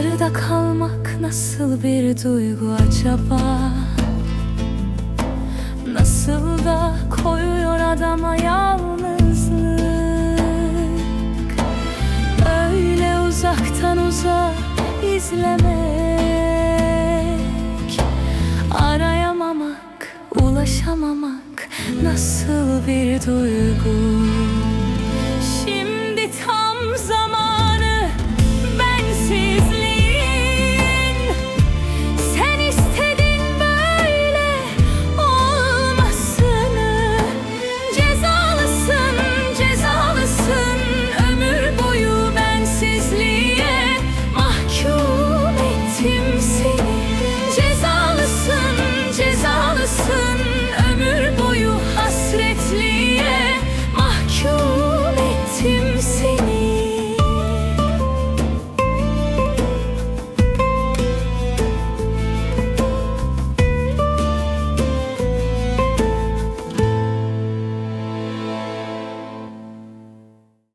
Sarıda kalmak nasıl bir duygu acaba? Nasıl da koyuyor adama yalnızlık? Öyle uzaktan uzağa izlemek Arayamamak, ulaşamamak Nasıl bir duygu?